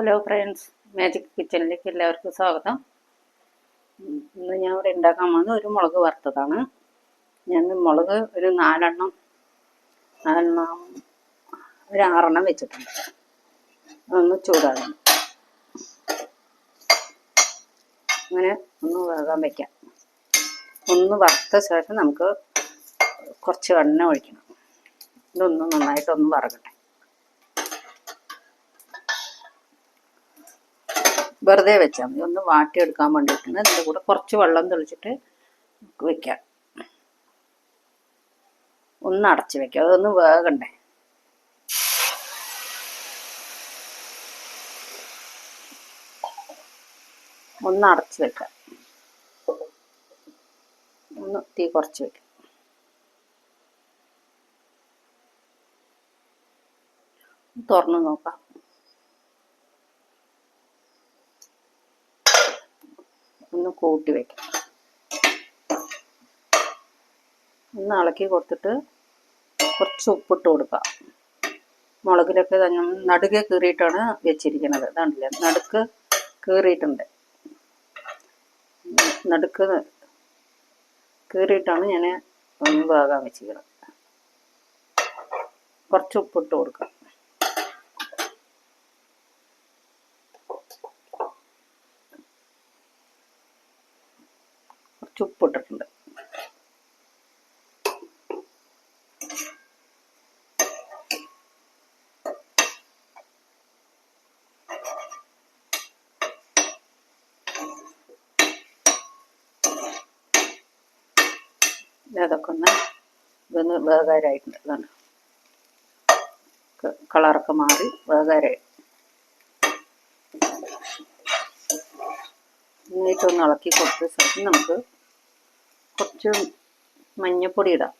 Hello friends magic കിച്ചണിലേക്ക് എല്ലാവർക്കും സ്വാഗതം. ഇന്ന് ഞാൻ ഇവിടെ ഉണ്ടാക്കാൻ പോകുന്നത് ഒരു മുളക് വറുത്തതാണ്. ഞാൻ മുളക് ഒരു നാലെണ്ണം നാലെണ്ണം ഒരു ആറെണ്ണം വെച്ചിട്ടുണ്ട്. ഒന്ന് ചൂടാകണം അങ്ങനെ ഒന്ന് വേകാൻ വയ്ക്കാം ഒന്ന് വറുത്ത ശേഷം നമുക്ക് കുറച്ച് എണ്ണ ഒഴിക്കണം. ഇതൊന്ന് നന്നായിട്ടൊന്ന് വറക്കട്ടെ വെറുതെ വെച്ചാൽ മതി. ഒന്ന് വാട്ടിയെടുക്കാൻ വേണ്ടിയിട്ടാണ്. അതിന്റെ കൂടെ കുറച്ച് വെള്ളം തെളിച്ചിട്ട് വെക്കാം. ഒന്ന് അടച്ച് വെക്കാം. അതൊന്ന് വേകണ്ടേ? ഒന്ന് അടച്ച് വെക്കാം. ഒന്ന് തീ കുറച്ച് വെക്കാം. തുറന്ന് നോക്കാം. ഒന്ന് കൂട്ടി വെക്കാം. ഒന്ന് ഇളക്കി കൊടുത്തിട്ട് കുറച്ച് ഉപ്പിട്ട് കൊടുക്കാം. മുളകിലൊക്കെ തന്നെ നടുകെ കീറിയിട്ടാണ് വെച്ചിരിക്കുന്നത്. ഇതാണ്ടില്ല നടുക്ക് കീറിയിട്ടുണ്ട്. നടുക്ക് കീറിയിട്ടാണ് ഞാൻ ഒന്ന് വേകാൻ വെച്ചിരിക്കുന്നത്. കുറച്ച് ഉപ്പിട്ട് കൊടുക്കാം. കുറച്ച് ഉപ്പിട്ടിട്ടുണ്ട്. അതൊക്കെ ഒന്ന് ഇതൊന്ന് വേകാരായിട്ടുണ്ട് ഇതാണ്. കളറൊക്കെ മാറി വേകാരായി എന്നിട്ടൊന്ന് ഇളക്കി കൊടുത്ത് നമുക്ക് കുറച്ച് മഞ്ഞപ്പൊടി ഇടാം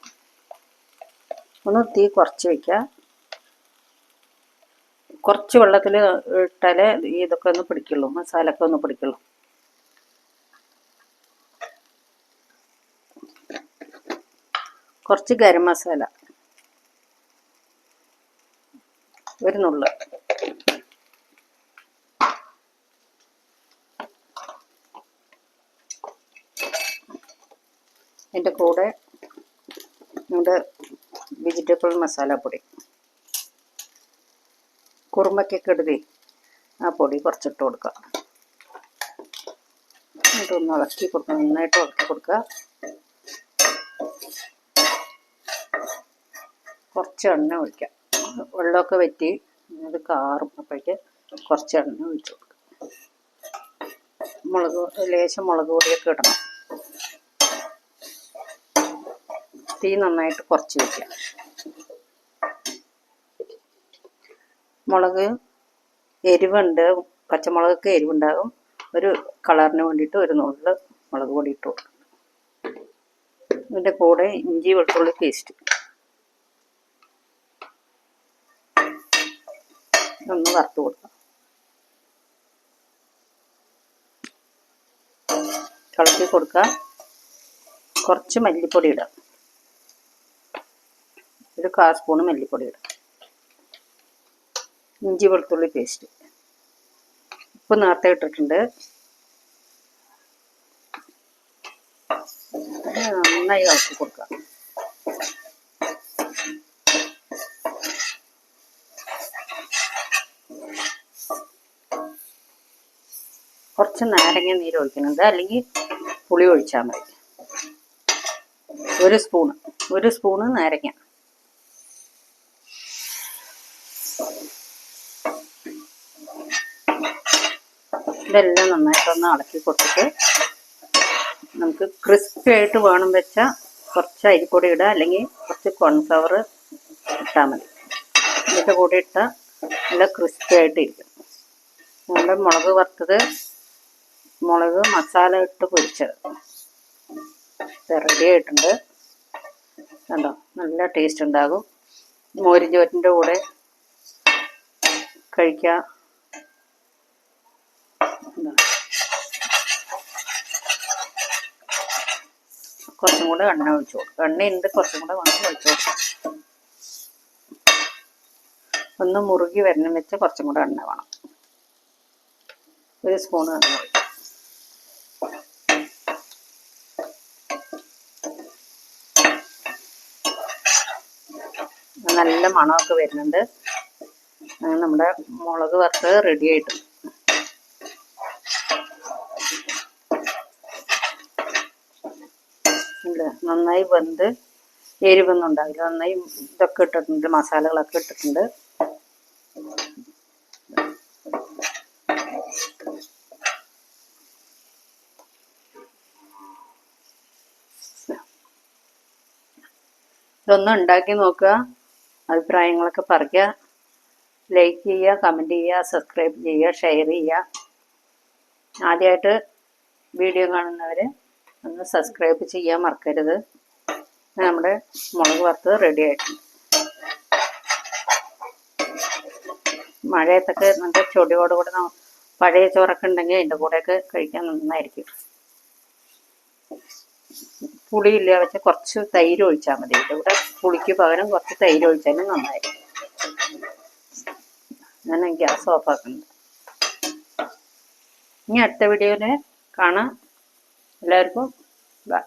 ഒന്ന് തീ കുറച്ച് വയ്ക്കാം കുറച്ച് വെള്ളത്തിൽ ഇട്ടാലേ ഇതൊക്കെ ഒന്ന് പിടിക്കുള്ളൂ മസാല ഒക്കെ ഒന്ന് പിടിക്കുള്ളൂ. കുറച്ച് ഗരം മസാല. ഒരു നുള്ള്. അതിന്റെ കൂടെ നമ്മുടെ വെജിറ്റബിൾ മസാലപ്പൊടി കുറുമക്കൊക്കെ ഇടുതേ ആ പൊടി കുറച്ചിട്ട് കൊടുക്കുക എന്നിട്ട് ഒന്ന് ഇളക്കി കൊടുക്കുക നന്നായിട്ട് ഇളക്കി കൊടുക്കുക. കുറച്ച് എണ്ണ ഒഴിക്കാം. വെള്ളമൊക്കെ വറ്റി അത് കാറും അപ്പോഴേക്ക് കുറച്ച് എണ്ണ ഒഴിച്ച് കൊടുക്കുക മുളക് ലേശം മുളക് പൊടിയൊക്കെ ഇടണം. തീ നന്നായിട്ട് കുറച്ച് വയ്ക്കുക മുളക് എരിവുണ്ട്. പച്ചമുളകൊക്കെ എരിവുണ്ടാകും. ഒരു കളറിന് വേണ്ടിയിട്ട് ഒരു നുള്ളിൽ മുളക് പൊടി ഇട്ട് കൊടുക്കും ഇതിന്റെ കൂടെ ഇഞ്ചി വെളുത്തുള്ളി പേസ്റ്റ്. ഒന്ന് വറുത്ത് കൊടുക്കാം. ഇളക്കി കൊടുക്കുക കുറച്ച് മല്ലിപ്പൊടി ഇടാം. ഒരു കാൽ സ്പൂൺ മല്ലിപ്പൊടി ഇടാം. ഇഞ്ചി വെളുത്തുള്ളി പേസ്റ്റ് ഉപ്പ് നേരത്തെ ഇട്ടിട്ടുണ്ട്. നന്നായി ഇളക്കി കൊടുക്കുക കുറച്ച് നാരങ്ങ നീര് ഒഴിക്കുന്നുണ്ട്. അല്ലെങ്കിൽ പുളി ഒഴിച്ചാൽ മതി. ഒരു സ്പൂണ് ഒരു സ്പൂണ് നാരങ്ങ. ഇതെല്ലാം നന്നായിട്ടൊന്ന് ഇളക്കി കൊടുത്തിട്ട് നമുക്ക് ക്രിസ്പി ആയിട്ട് വേണം വെച്ചാൽ കുറച്ച് അരിപ്പൊടി ഇടുക അല്ലെങ്കിൽ കുറച്ച് കോൺഫ്ലവർ ഇട്ടാൽ മതി. ഇതിന്റെ കൂടെ ഇട്ടാൽ നല്ല ക്രിസ്പി ആയിട്ട് ഇരിക്കും. നമ്മുടെ മുളക് വറുത്തത് മുളക് മസാല ഇട്ട് പൊരിച്ചത്. റെഡി ആയിട്ടുണ്ട്. കണ്ടോ? നല്ല ടേസ്റ്റ് ഉണ്ടാകും. മോരിഞ്ചോറ്റിന്റെ കൂടെ കഴിക്കാം. എന്താ കുറച്ചും കൂടെ എണ്ണ ഒഴിച്ചു കൊടുക്കും എണ്ണയുണ്ട് കുറച്ചും കൂടെ വേണം ഒഴിച്ചു കൊടുക്കാം ഒന്ന് മുറുകി വരണം വെച്ച് കുറച്ചും കൂടെ എണ്ണ വേണം. ഒരു സ്പൂൺ എണ്ണ നല്ല മണമൊക്കെ വരുന്നുണ്ട്. നമ്മുടെ മുളക് വറുത്ത് റെഡി ആയിട്ട്. ഇല്ല, നന്നായി വെന്ത് എരിവൊന്നും ഉണ്ടാവില്ല നന്നായി ഇതൊക്കെ ഇട്ടിട്ടുണ്ട് മസാലകളൊക്കെ ഇട്ടിട്ടുണ്ട്. ഇതൊന്നും ഉണ്ടാക്കി നോക്കുക അഭിപ്രായങ്ങളൊക്കെ പറയുക. ലൈക്ക് ചെയ്യുക കമന്റ് ചെയ്യുക സബ്സ്ക്രൈബ് ചെയ്യുക ഷെയർ ചെയ്യുക. ആദ്യമായിട്ട് വീഡിയോ കാണുന്നവർ ഒന്ന് സബ്സ്ക്രൈബ് ചെയ്യാൻ മറക്കരുത്. നമ്മുടെ മുളക് വറുത്ത് റെഡി ആയിട്ടുണ്ട്. മഴയത്തൊക്കെ നല്ല ചൊടിയോടുകൂടെ പഴയ ചോറൊക്കെ ഉണ്ടെങ്കിൽ അതിന്റെ കൂടെയൊക്കെ കഴിക്കാൻ നന്നായിരിക്കും. പുളിയില്ല പക്ഷെ കുറച്ച് തൈര് ഒഴിച്ചാൽ മതി. ഇവിടെ പുളിക്ക് പകരം കുറച്ച് തൈര് ഒഴിച്ചാലും നന്നായിരിക്കും. ഞാൻ ഗ്യാസ് ഓഫാക്കുന്നുണ്ട് ഇനി അടുത്ത വീഡിയോയിൽ കാണാം. എല്ലാവർക്കും ബൈ